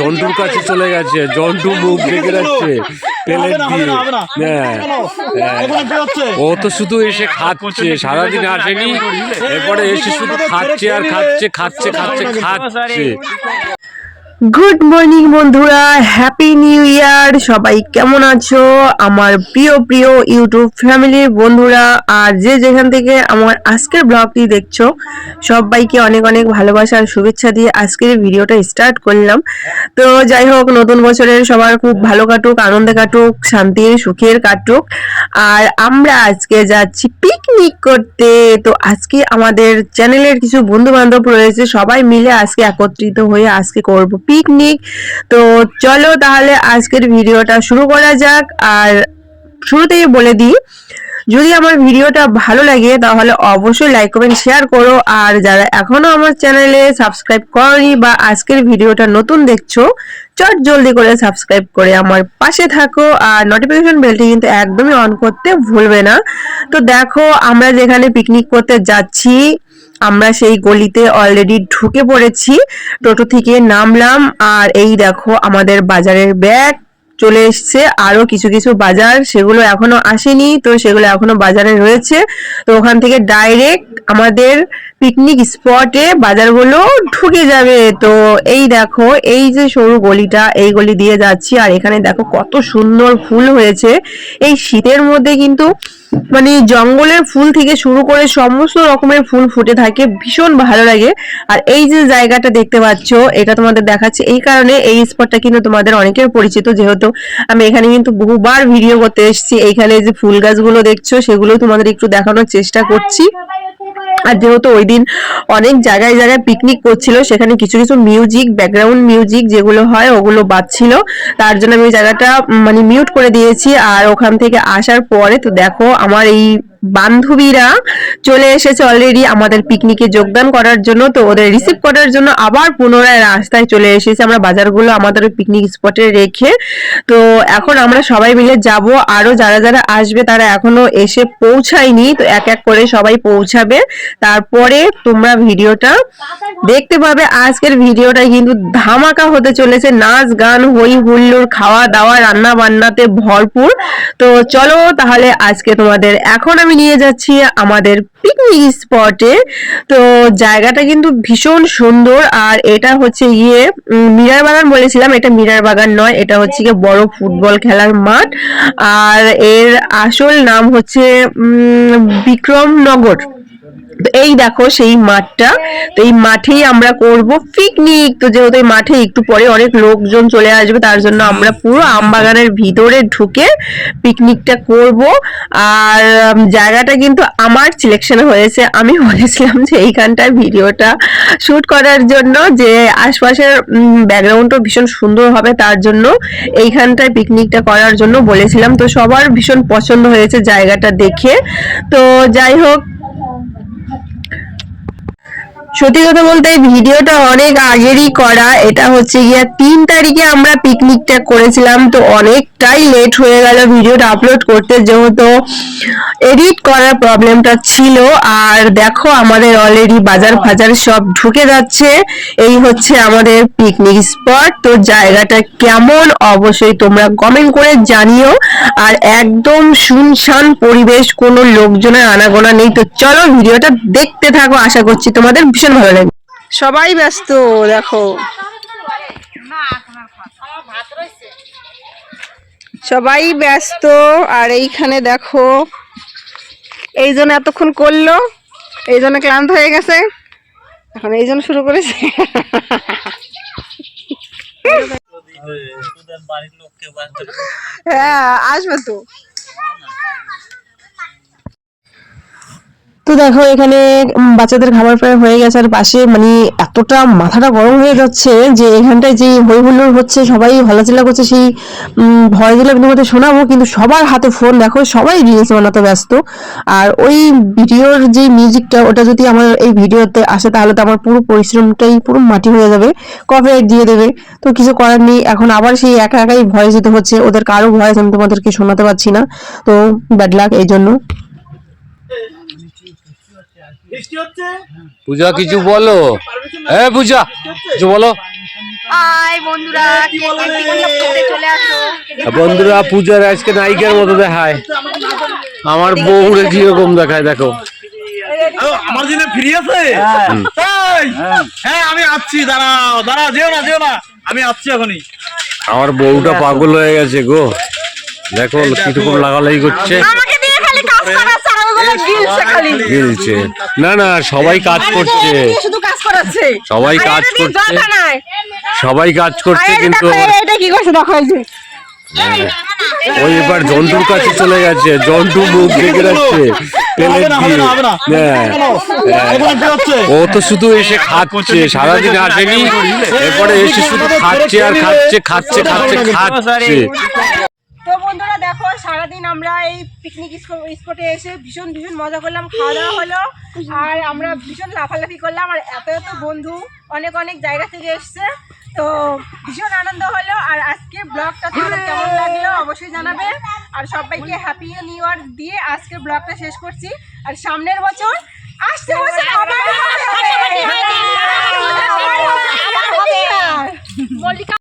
জন্টুর কাছে চলে গেছে জন্টু মুখ দেখে যাচ্ছে পেলেট দিয়ে। হ্যাঁ। হ্যাঁ। ও তো শুধু এসে খাচ্ছে সারাদিন আসেনি। এরপরে এসে শুধু খাচ্ছে আর খাচ্ছে খাচ্ছে খাচ্ছে খাচ্ছে। গুড মর্নিং বন্ধুরা। হ্যাপি নিউ ইয়ার সবাই কেমন আছো? আমার প্রিয় প্রিয় ইউটিউব ফ্যামিলির বন্ধুরা, আর যে যেখান থেকে আমার আজকের ব্লগটি দেখছ, সবাইকে অনেক অনেক ভালোবাসা আর শুভেচ্ছা দিয়ে আজকের ভিডিওটা স্টার্ট করলাম। তো যাই হোক, নতুন বছরের সবার খুব ভালো কাটুক, আনন্দে কাটুক, শান্তির, সুখের কাটুক। আর আমরা আজকে যাচ্ছি পিকনিক করতে। তো আজকে আমাদের চ্যানেলের কিছু বন্ধু বান্ধব রয়েছে, সবাই মিলে আজকে একত্রিত হয়ে আজকে করব পিকনিক তো চলো তাহলে আজকের ভিডিওটা শুরু করা যাক। আর শুরুতেই বলে দিই, যদি আমার ভিডিওটা ভালো লাগে তাহলে অবশ্যই লাইক কমেন্ট শেয়ার করো। আর যারা এখনও আমার চ্যানেলে সাবস্ক্রাইব করনি বা আজকের ভিডিওটা নতুন দেখছ, চট জলদি করে সাবস্ক্রাইব করে আমার পাশে থাকো। আর নোটিফিকেশন বেলটি কিন্তু একদমই অন করতে ভুলবে না। তো দেখো, আমরা যেখানে পিকনিক করতে যাচ্ছি আমরা সেই গলিতে অলরেডি ঢুকে পড়েছি। টোটো থেকে নামলাম আর এই দেখো আমাদের বাজারের ব্যাগ চলে এসছে। আরও কিছু কিছু বাজার, সেগুলো এখনও আসেনি, তো সেগুলো এখনও বাজারে রয়েছে। তো ওখান থেকে ডাইরেক্ট আমাদের পিকনিক স্পটে বাজারগুলো ঢুকে যাবে। তো এই দেখো, এই যে সরু গলিটা, এই গলি দিয়ে যাচ্ছি। আর এখানে দেখো কত সুন্দর ফুল হয়েছে। এই শীতের মধ্যে কিন্তু মানে জঙ্গলের ফুল থেকে শুরু করে সমস্ত রকমের ফুল ফুটে থাকে, ভীষণ ভালো লাগে। আর এই যে জায়গাটা দেখতে পাচ্ছ, এটা তোমাদের দেখাচ্ছে। এই কারণে এই স্পটটা কিন্তু তোমাদের অনেকের পরিচিত, যেহেতু আমি এখানে কিন্তু বহুবার ভিডিও করতে এসেছি। এইখানে যে ফুল গাছগুলো দেখছ, সেগুলো তোমাদের একটু দেখানোর চেষ্টা করছি। আর যেহেতু ওই দিন অনেক জায়গায় জায়গায় পিকনিক করছিল, সেখানে কিছু কিছু মিউজিক ব্যাকগ্রাউন্ড মিউজিক যেগুলো হয় ওগুলো বাজছিল। তার জন্য আমি জায়গাটা মানে মিউট করে দিয়েছি। আর ওখান থেকে আসার পরে তো দেখো, আমার এই বান্ধবীরা চলে এসেছে অলরেডি আমাদের পিকনিকে যোগদান করার জন্য। তো ওদের রিসিভ করার জন্য আবার পুনরায় রাস্তায় চলে এসেছে আমরা বাজারগুলো আমাদের পিকনিক স্পটে রেখে। তো এখন আমরা সবাই মিলে যাব। আরও যারা যারা আসবে তারা এখনও এসে পৌঁছায়নি। তো এক এক করে সবাই পৌঁছাবে। তারপরে তোমরা ভিডিওটা দেখতে পাবে। আজকের ভিডিওটা কিন্তু ধামাকা হতে চলেছে। নাচ, গান, হই হুল্লোড় খাওয়া দাওয়া রান্না বান্নাতে ভরপুর। তো চলো তাহলে আজকে তোমাদের এখন আমি নিয়ে যাচ্ছি আমাদের পিকনিক স্পটে তো জায়গাটা কিন্তু ভীষণ সুন্দর আর এটা হচ্ছে গিয়ে মিরার বাগান বলেছিলাম। এটা মিরার বাগান নয়, এটা হচ্ছে গিয়ে বড় ফুটবল খেলার মাঠ। আর এর আসল নাম হচ্ছে বিক্রমনগর। তো এই দেখো সেই মাঠটা। তো এই মাঠেই আমরা করব পিকনিক তো যেহেতু এই মাঠে একটু পরে অনেক লোকজন চলে আসবে, তার জন্য আমরা পুরো আমবাগানের ভিতরে ঢুকে পিকনিকটা করব। আর জায়গাটা কিন্তু আমার সিলেকশন হয়েছে। আমি বলেছিলাম যে এইখানটায় ভিডিওটা শ্যুট করার জন্য যে আশপাশের ব্যাকগ্রাউন্ডটা ভীষণ সুন্দর হবে, তার জন্য এইখানটায় পিকনিকটা করার জন্য বলেছিলাম। তো সবার ভীষণ পছন্দ হয়েছে জায়গাটা দেখে। তো যাই হোক সত্যি কথা বলতে ভিডিওটা অনেক আগেরই করা। এটা হচ্ছে গিয়া তিন তারিখে আমরা পিকনিকটা করেছিলাম, তো অনেকটাই লেট হয়ে গেল ভিডিওটা আপলোড করতে, যেহেতু এডিট করার প্রবলেমটা ছিল। আর দেখো, আমাদের অলরেডি বাজার ফাজার সব ঢুকে যাচ্ছে। এই হচ্ছে আমাদের পিকনিক স্পট তো জায়গাটা কেমন? অবশ্যই তোমরা কমেন্ট করে জানিও। আর একদম শুনশান পরিবেশ, কোনো লোকজনের আনাগোনা নেই। তো চলো ভিডিওটা দেখতে থাকো, আশা করছি তোমাদের ভীষণ ভালো লাগবে সবাই ব্যস্ত দেখো। সবাই ব্যস্ত আর এইখানে দেখো এই জন্য এতক্ষণ করল এই জন্য ক্লান্ত হয়ে গেছে এখন এই জন্য শুরু করেছে। হ্যাঁ আসবে তো। তো দেখো, এখানে বাচ্চাদের খাবার প্রায় হয়ে গেছে। আর পাশে মানে এতটা মাথাটা গরম হয়ে যাচ্ছে যে এখানটায় যে হই হুল্লোড় হচ্ছে, সবাই হলাচিল্লা করছে, সেই ভয় দিলে তোমাদের শোনাবো, কিন্তু সবার হাতে ফোন দেখো, সবাই রিলস বানাতে ব্যস্ত। আর ওই ভিডিওর যে মিউজিকটা ওটা যদি আমার এই ভিডিওতে আসে, তাহলে তো আমার পুরো পরিশ্রমটাই পুরো মাটি হয়ে যাবে কপিরাইট দিয়ে দেবে। তো কিছু করার নেই, এখন আবার সেই একা একাই ভয়েস দিতে হচ্ছে, ওদের কারও ভয়েস আমি তোমাদেরকে শোনাতে পারছি না। তো ব্যাড লাক এই জন্য। পূজা কিছু বলো? হ্যাঁ পূজা কিছু বলো? বন্ধুরা কেক কাটিং করতে চলে আসো। বন্ধুরা পূজার আজকে নায়িকার মতো দেখায়। আমার বউরে কীরকম দেখায় দেখো। আমার জন্য ফ্রি আছে? তাই হ্যাঁ আমি আসছি দাঁড়াও দাঁড়াও যেও না যেও না। আমি আসছি এখনই। আমার বউটা পাগল হয়ে গেছে গো। দেখো কীরকম লাগালাই করছে আমাকে দিয়ে খালি কাজ করাচ্ছে আর ওগুলো গিলছে না না সবাই কাজ করছে শুধু কাজ করাচ্ছে সবাই কাজ করছে সবাই কাজ করছে কিন্তু এটা কি করছে দেখো এই যে ওই এবার জন্টুর কাছে চলে গেছে জন্টু মুখ দেখে রাখছে হ্যাঁ ও তো শুধু এসে খাচ্ছে সারাদিন আসেনি এরপরে এসে শুধু খাচ্ছে আর খাচ্ছে খাচ্ছে খাচ্ছে খাচ্ছে সারাদিন আমরা এই পিকনিক স্পটে এসে ভীষণ ভীষণ মজা করলাম খাওয়া দাওয়া হলো। আর আমরা ভীষণ লাফালাফি করলাম আর এত এত বন্ধু অনেক অনেক জায়গা থেকে এসছে। তো ভীষণ আনন্দ হলো আর আজকে ব্লগটা তোমাদের কেমন লাগল অবশ্যই জানাবে। আর সবাইকে হ্যাপি নিউ ইয়ার দিয়ে আজকে ব্লগটা শেষ করছি। আর সামনের বছর আসতে বছর মল্লিকা